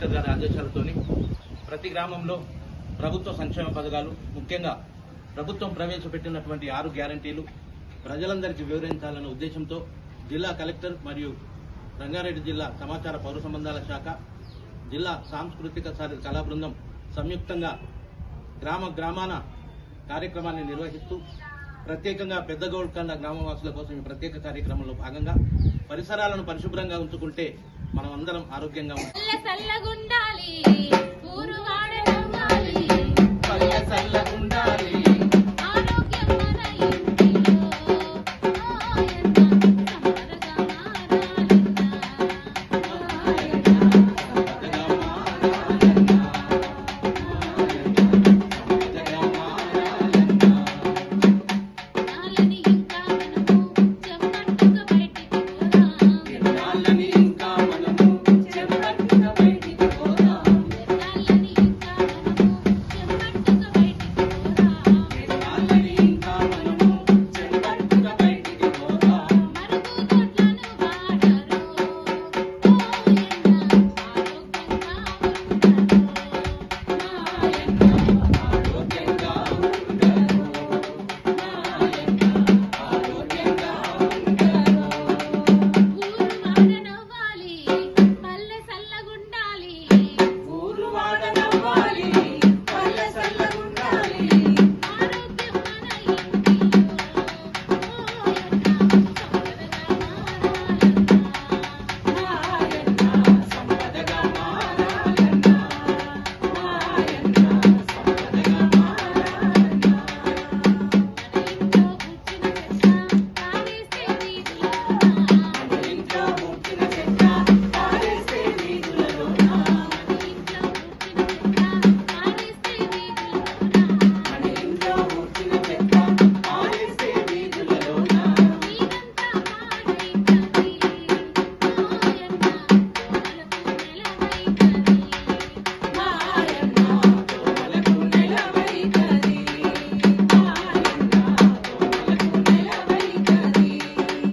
Collector గారి ఆదేశాలతోని ప్రతి గ్రామంలో ప్రభుత్వ సంక్షేమ పథకాలు ముఖ్యంగా ప్రభుత్వం ప్రవేశపెట్టినటువంటి ఆరు గ్యారంటీలు ప్రజలందరికీ వివరించాలనే ఉద్దేశంతో జిల్లా కలెక్టర్ మరియు రంగారెడ్డి జిల్లా సమాచార పౌర సంబంధాల శాఖ జిల్లా సాంస్కృతిక కళా బృందం సంయుక్తంగా గ్రామ గ్రామాన కార్యక్రమాన్ని నిర్వహిస్తూ ప్రత్యేకంగా పెద్ద గౌడ్కండ గ్రామవాసుల కోసం ఈ ప్రత్యేక కార్యక్రమంలో భాగంగా పరిసరాలను పరిశుభ్రంగా ఉంచుకుంటే మనం అందరం ఆరోగ్యంగా ఉండాలి. Thank you.